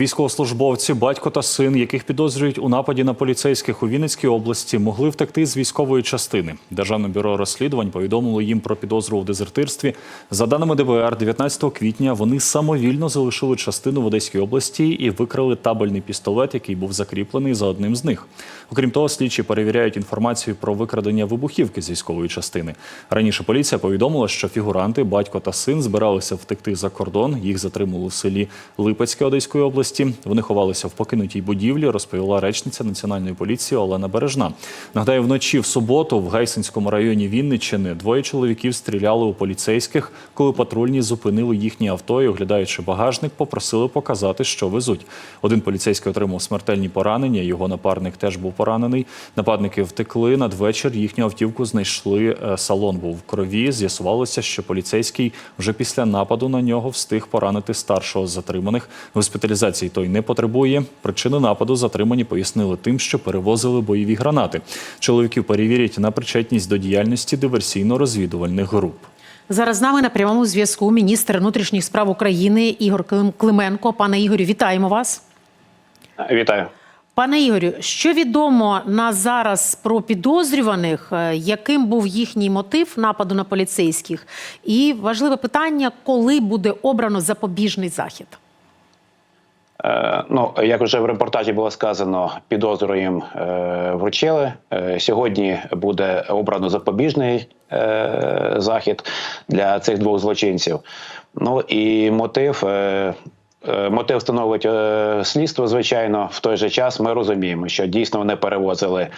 Військовослужбовці, батько та син, яких підозрюють у нападі на поліцейських у Вінницькій області, могли втекти з військової частини. Державне бюро розслідувань повідомило їм про підозру у дезертирстві. За даними ДБР, 19 квітня вони самовільно залишили частину в Одеській області і викрали табельний пістолет, який був закріплений за одним з них. Окрім того, слідчі перевіряють інформацію про викрадення вибухівки з військової частини. Раніше поліція повідомила, що фігуранти, батько та син збиралися втекти за кордон. Їх затримали у селі Липецьке Одеської області. Вони ховалися в покинутій будівлі, розповіла речниця національної поліції Олена Бережна. Нагадаю, вночі в суботу в Гайсинському районі Вінниччини двоє чоловіків стріляли у поліцейських, коли патрульні зупинили їхні авто і, оглядаючи багажник, попросили показати, що везуть. Один поліцейський отримав смертельні поранення. Його напарник теж був поранений. Нападники втекли надвечір. Їхню автівку знайшли. Е, Салон був в крові. З'ясувалося, що поліцейський вже після нападу на нього встиг поранити старшого з затриманих. Госпіталізації той не потребує. Причини нападу затримані пояснили тим, що перевозили бойові гранати. Чоловіків перевірять на причетність до діяльності диверсійно-розвідувальних груп. Зараз з нами на прямому зв'язку міністр внутрішніх справ України Ігор Клим- Клименко. Пане Ігорю, вітаємо вас. Вітаю. Пане Ігорю, що відомо на зараз про підозрюваних, е, яким був їхній мотив нападу на поліцейських? І важливе питання, коли буде обрано запобіжний захід? Е, ну, як вже в репортажі було сказано, підозру їм е, вручили. Е, сьогодні буде обрано запобіжний захід для цих двох злочинців. Ну і мотив. Мотив встановить слідство, звичайно. В той же час ми розуміємо, що дійсно вони перевозили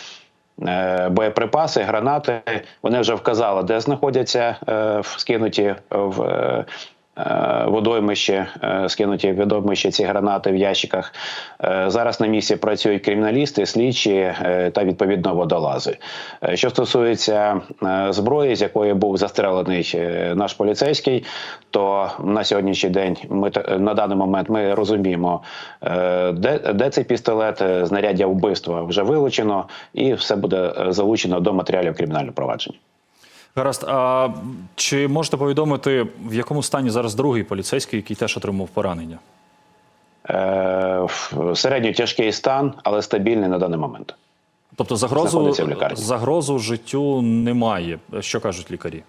боєприпаси, гранати. Вони вже вказали, де знаходяться е, в- е, водоймище, е, скинуті водоймище ці гранати в ящиках. Е, Зараз на місці працюють криміналісти, слідчі та відповідно водолази. Що стосується зброї, з якої був застрелений наш поліцейський, то на сьогоднішній день ми на даний момент ми розуміємо, де, де цей пістолет, знаряддя вбивства вже вилучено, і все буде залучено до матеріалів кримінального провадження. Гаразд, а чи можете повідомити, в якому стані зараз другий поліцейський, який теж отримав поранення? Е, Середньо тяжкий стан, але стабільний на даний момент. Тобто загрозу, загрозу життю немає. Що кажуть лікарі?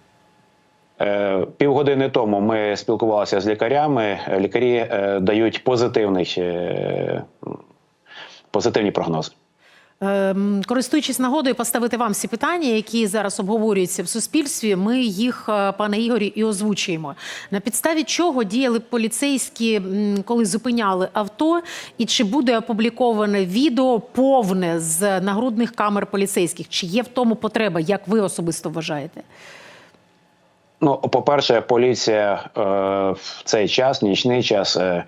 Е, Півгодини тому ми спілкувалися з лікарями. Лікарі е, дають позитивний, е, позитивні прогнози. Ем, Користуючись нагодою, поставити вам всі питання, які зараз обговорюються в суспільстві. Ми їх, е, пане Ігорі, і озвучуємо. На підставі чого діяли поліцейські, коли зупиняли авто, і чи буде опубліковане відео повне з нагрудних камер поліцейських? Чи є в тому потреба, як ви особисто вважаєте? Ну, по-перше, поліція е, в цей час, нічний час, е,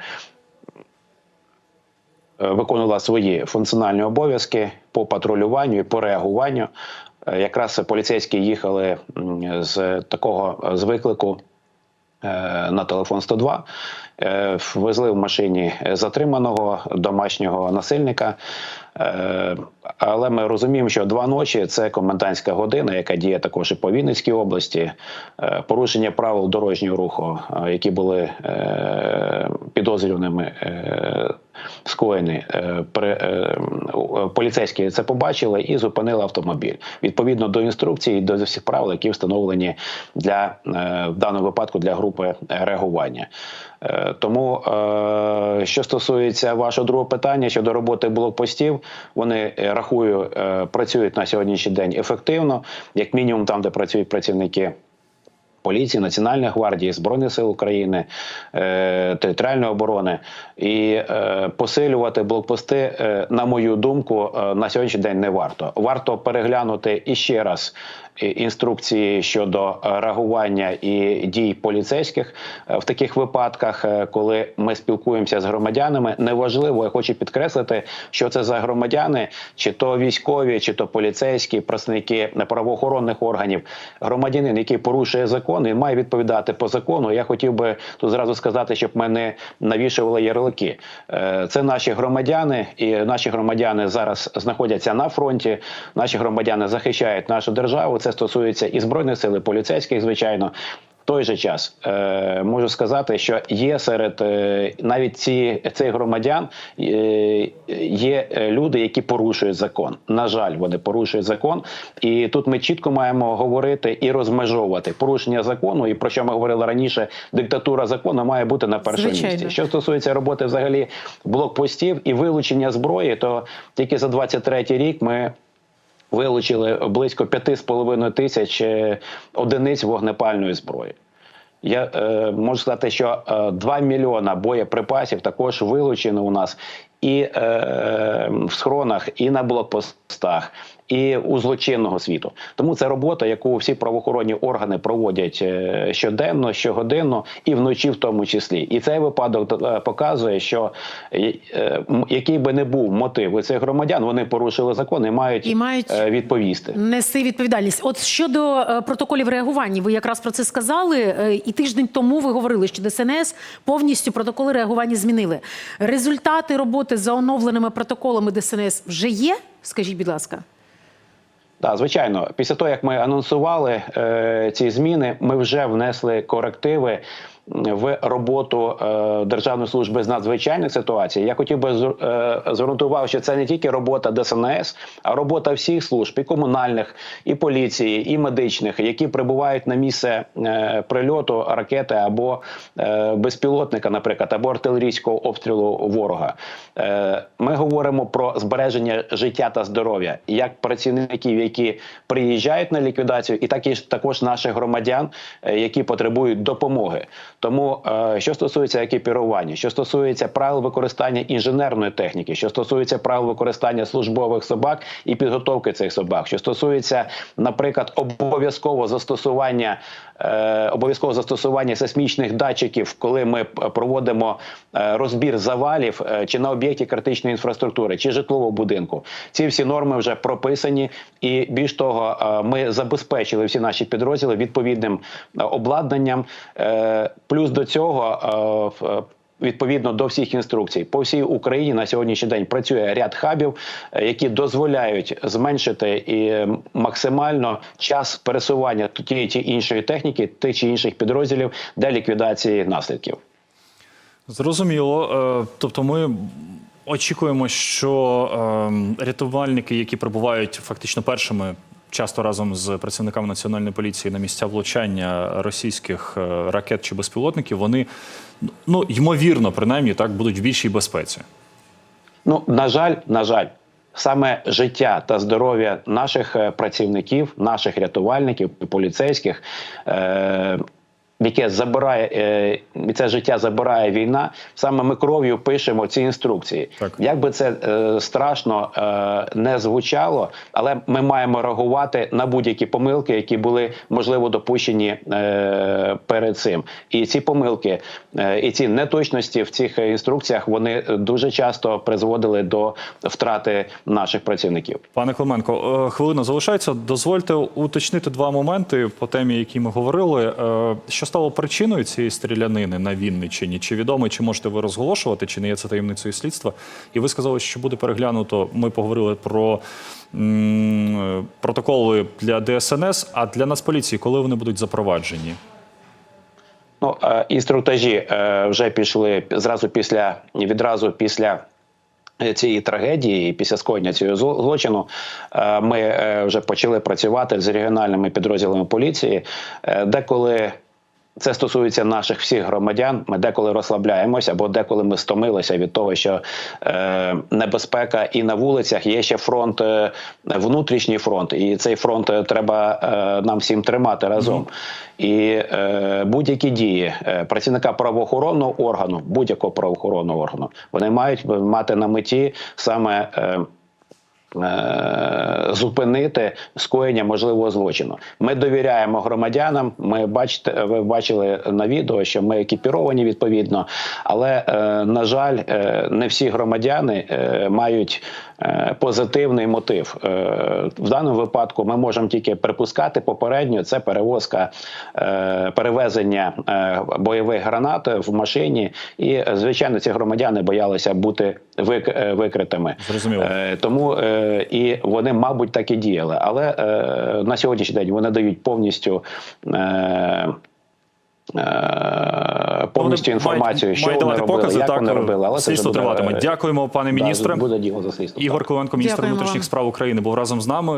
виконувала свої функціональні обов'язки по патрулюванню і по реагуванню. Е, якраз поліцейські їхали з такого е, з виклику е, на телефон 102. е, Везли в машині затриманого домашнього насильника. Е, Але ми розуміємо, що два ночі це комендантська година, яка діє також і по Вінницькій області. Е, Порушення правил дорожнього руху, е, які були е, підозрюваними. Е, Скоєні е, при е, поліцейські це побачили і зупинили автомобіль відповідно до інструкцій і до всіх правил, які встановлені для е, в даному випадку для групи реагування. Е, Тому, е, що стосується вашого другого питання щодо роботи блокпостів, вони е, рахую, е, працюють на сьогоднішній день ефективно, як мінімум, там, де працюють працівники. Поліції, Національної гвардії, Збройних сил України, е, територіальної оборони і е, посилювати блокпости, е, на мою думку, на сьогоднішній день не варто. Варто переглянути іще раз е, інструкції щодо е, реагування і дій поліцейських е, в таких випадках, е, коли ми спілкуємося з громадянами. Неважливо, я хочу підкреслити, що це за громадяни, чи то військові, чи то поліцейські, представники правоохоронних органів. Громадянин, який порушує закон, він має відповідати по закону. Я хотів би тут зразу сказати, щоб ми не навішували ярлики. Це наші громадяни, і наші громадяни зараз знаходяться на фронті. Наші громадяни захищають нашу державу. Це стосується і збройних сил, і поліцейських, звичайно. той же час е, можу сказати, що є серед е, навіть ці цих громадян е, є е, люди, які порушують закон. На жаль, вони порушують закон, і тут ми чітко маємо говорити і розмежовувати порушення закону. І про що ми говорили раніше, диктатура закону має бути на першому Звичайно. місці. Що стосується роботи взагалі блокпостів і вилучення зброї, то тільки за 23 рік ми. Вилучили близько 5,5 тисяч е, одиниць вогнепальної зброї. Я е, можу сказати, що е, 2 мільйона боєприпасів також вилучено у нас і е, в схронах, і на блокпостах, і у злочинного світу. Тому це робота, яку всі правоохоронні органи проводять е, щоденно, щогодинно і вночі, в тому числі. І цей випадок е, показує, що е, який би не був мотив у цих громадян, вони порушили закон і мають, І мають відповісти. Нести відповідальність. От щодо протоколів реагування, ви якраз про це сказали. І тиждень тому ви говорили, що ДСНС повністю протоколи реагування змінили. Результати роботи за оновленими протоколами ДСНС вже є? Скажіть, будь ласка. Так, звичайно, після того як ми анонсували е, ці зміни, ми вже внесли корективи в роботу е, Державної служби з надзвичайних ситуацій. Я хотів би звернути увагу, що це не тільки робота ДСНС, а робота всіх служб і комунальних, і поліції, і медичних, які прибувають на місце е, прильоту ракети або е, безпілотника, наприклад, або артилерійського обстрілу ворога. Ми говоримо про збереження життя та здоров'я як працівників, які приїжджають на ліквідацію, і так і також наших громадян, які потребують допомоги. Тому, е, що стосується екіпірування, що стосується правил використання інженерної техніки, що стосується правил використання службових собак і підготовки цих собак, що стосується, наприклад, обов'язково застосування обов'язкового застосування сейсмічних датчиків, коли ми проводимо е, розбір завалів е, чи на об'єкті критичної інфраструктури, чи житлового будинку. Ці всі норми вже прописані, і більш того, е, ми забезпечили всі наші підрозділи відповідним е, обладнанням. Е, Плюс до цього. Відповідно до всіх інструкцій по всій Україні на сьогоднішній день працює ряд хабів, е, які дозволяють зменшити і максимально час пересування тієї чи іншої техніки, тих чи інших підрозділів для ліквідації наслідків. Зрозуміло. Е, Тобто ми очікуємо, що е, рятувальники, які прибувають фактично першими, часто разом з працівниками національної поліції на місця влучання російських е, ракет чи безпілотників, вони ну ймовірно, принаймні так будуть в більшій безпеці. Ну на жаль, на жаль, саме життя та здоров'я наших е, працівників, наших рятувальників поліцейських. Е- Яке забирає е, і це життя забирає війна. Саме ми кров'ю пишемо ці інструкції. Так. Як би це е, страшно е, не звучало, але ми маємо реагувати на будь-які помилки, які були можливо допущені е, перед цим. І ці помилки, е, і ці неточності в цих інструкціях вони дуже часто призводили до втрати наших працівників. Пане Клименко, е, хвилина залишається. Дозвольте уточнити два моменти по темі, які ми говорили. Е, Стало причиною цієї стрілянини на Вінниччині? Чи відомо, чи можете ви розголошувати, чи не є це таємницею слідства? І ви сказали, що буде переглянуто. Ми поговорили про м, протоколи для ДСНС, а для Нацполіції, коли вони будуть запроваджені? Ну е, інструктажі е, вже пішли зразу після відразу після. е, Цієї трагедії, після скоєння цього злочину, ми вже почали працювати з регіональними підрозділами поліції, деколи це стосується наших всіх громадян. Ми деколи розслабляємося, або деколи ми стомилися від того, що е, небезпека і на вулицях є ще фронт, е, внутрішній фронт, і цей фронт е, треба е, нам всім тримати разом. І е, будь-які дії е, працівника правоохоронного органу, будь-якого правоохоронного органу, вони мають мати на меті саме. Е, е, Зупинити скоєння можливого злочину. Ми довіряємо громадянам. Ми бачите, ви бачили на відео, що ми екіпіровані відповідно, але е, на жаль, е, не всі громадяни е, мають е, позитивний мотив. Е, в даному випадку ми можемо тільки припускати попередньо. Це перевозка е, перевезення е, бойових гранат в машині, і звичайно, ці громадяни боялися бути вик, е, викритими. Зрозуміло. Е, Тому е, і вони, мабуть, так і діяли. Але е, на сьогоднішній день вони дають повністю. Е, е, повністю інформацію, мають- що мають вони робили, покази, як так, вони робили. Але слідство триватиме. Дякуємо, пане да. Буде діло за слідство. Ігор так. Міністр Дякуємо внутрішніх вам. справ України, був разом з нами.